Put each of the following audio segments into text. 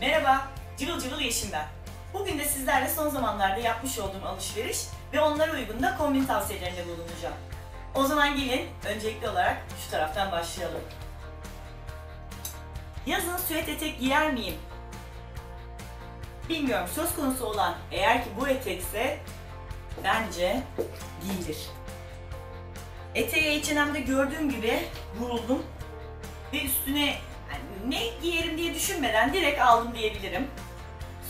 Merhaba, Cıvıl Cıvıl Yeşim ben. Bugün de sizlerle son zamanlarda yapmış olduğum alışveriş ve onlara uygun da kombin tavsiyelerinde bulunacağım. O zaman gelin öncelikli olarak şu taraftan başlayalım. Yazın süet etek giyer miyim? Bilmiyorum söz konusu olan eğer ki bu etekse bence giyilir. Eteği H&M'de gördüğüm gibi vuruldum ve üstüne yani ne diye düşünmeden direkt aldım diyebilirim.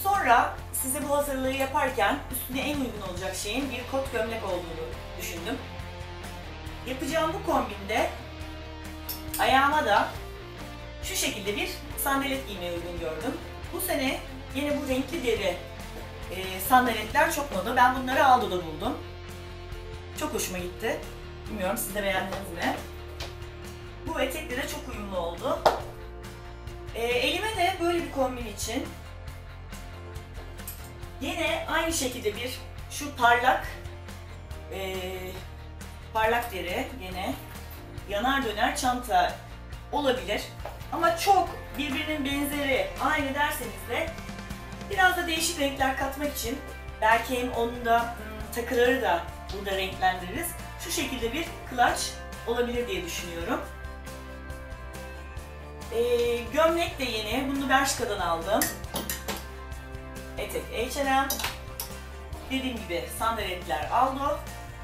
Sonra size bu hazırlığı yaparken üstüne en uygun olacak şeyin bir kot gömlek olduğunu düşündüm. Yapacağım bu kombinde ayağıma da şu şekilde bir sandalet giymeyi uygun gördüm. Bu sene yine bu renkli deri e, sandaletler çok moda. Ben bunları Aldo'da buldum. Çok hoşuma gitti. Bilmiyorum siz de beğendiniz mi? Bu etekle de çok uyumlu oldu. Böyle bir kombin için yine aynı şekilde bir şu parlak e, parlak deri yine yanar döner çanta olabilir. Ama çok birbirinin benzeri aynı derseniz de biraz da değişik renkler katmak için belki hem onun da hmm, takıları da burada renklendiririz. Şu şekilde bir clutch olabilir diye düşünüyorum. Ee, gömlek de yeni. Bunu Bershka'dan aldım. Etek H&M. Dediğim gibi sandaletler Aldo.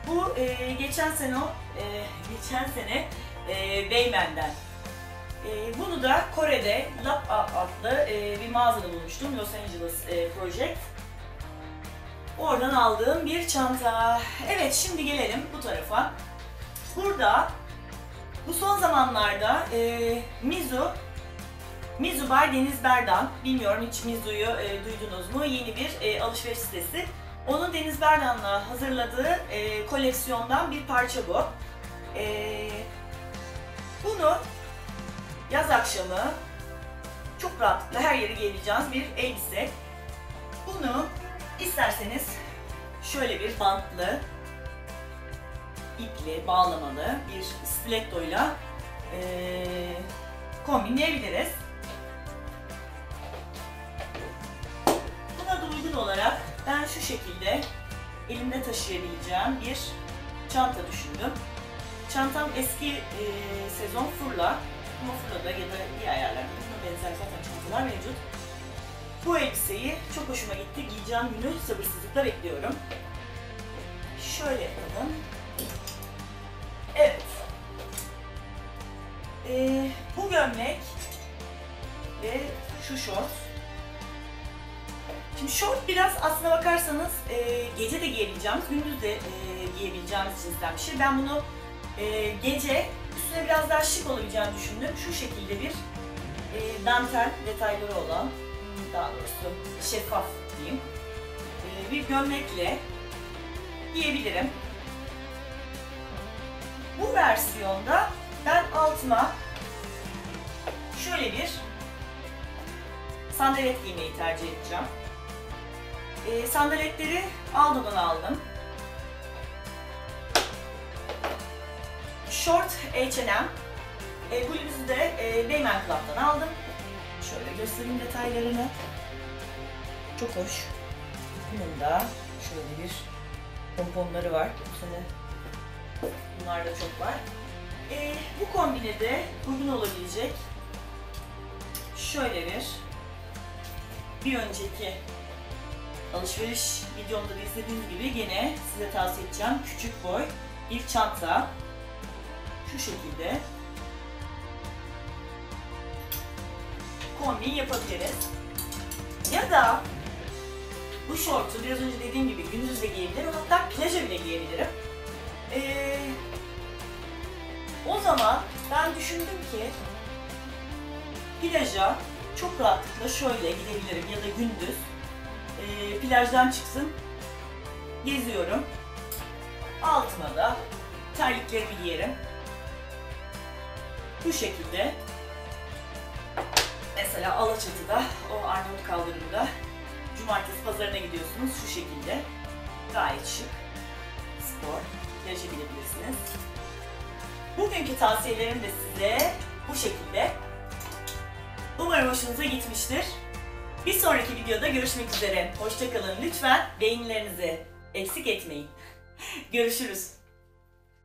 Bu e, geçen sene o, e, geçen sene e, Beymen'den. E, bunu da Kore'de Lap adlı e, bir mağazada bulmuştum. Los Angeles e, Project. Oradan aldığım bir çanta. Evet şimdi gelelim bu tarafa. Burada bu son zamanlarda e, Mizu Mizu by Deniz Berdan. Bilmiyorum hiç Mizu'yu e, duydunuz mu? Yeni bir e, alışveriş sitesi. Onun Deniz Berdan'la hazırladığı e, koleksiyondan bir parça bu. E, bunu yaz akşamı çok rahatlıkla her yere giyebileceğiniz bir elbise. Bunu isterseniz şöyle bir bantlı, ipli, bağlamalı bir stilettoyla e, kombinleyebiliriz. Buna da uygun olarak ben şu şekilde elimde taşıyabileceğim bir çanta düşündüm. Çantam eski e, sezon furla ama furlada ya da diğer yerlerde buna benzer zaten çantalar mevcut. Bu elbiseyi çok hoşuma gitti. Giyeceğim günü sabırsızlıkla bekliyorum. Şöyle yapalım. Gömlek ve şu şort. Şimdi şort biraz aslına bakarsanız e, gece de giyebileceğimiz, gündüz de e, giyebileceğimiz cinsten bir şey. Ben bunu e, gece üstüne biraz daha şık olabileceğini düşündüm. Şu şekilde bir e, dantel detayları olan, daha doğrusu şeffaf diyeyim, e, bir gömlekle giyebilirim. Bu versiyonda ben altıma şöyle bir sandalet giymeyi tercih edeceğim. E, sandaletleri Aldo'dan aldım. Short H&M. E, bu yüzü de e, Beymen Club'dan aldım. Şöyle göstereyim detaylarını. Çok hoş. Bunun da şöyle bir pomponları var. Bu bunlar da çok var. E, bu kombine de uygun olabilecek şöyle bir bir önceki alışveriş videomda da izlediğiniz gibi gene size tavsiye edeceğim küçük boy bir çanta şu şekilde kombin yapabiliriz. Ya da bu şortu biraz önce dediğim gibi gündüz de giyebilirim hatta plaja bile giyebilirim. Ee, o zaman ben düşündüm ki plaja çok rahatlıkla şöyle gidebilirim ya da gündüz e, plajdan çıksın geziyorum. Altıma da terliklerimi giyerim. Bu şekilde mesela Alaçatı'da o Arnavut kaldırımda cumartesi pazarına gidiyorsunuz şu şekilde. Gayet şık, spor, plaja. Bugünkü tavsiyelerim de size bu şekilde. Umarım hoşunuza gitmiştir. Bir sonraki videoda görüşmek üzere. Hoşçakalın. Lütfen beğenilerinizi eksik etmeyin. Görüşürüz.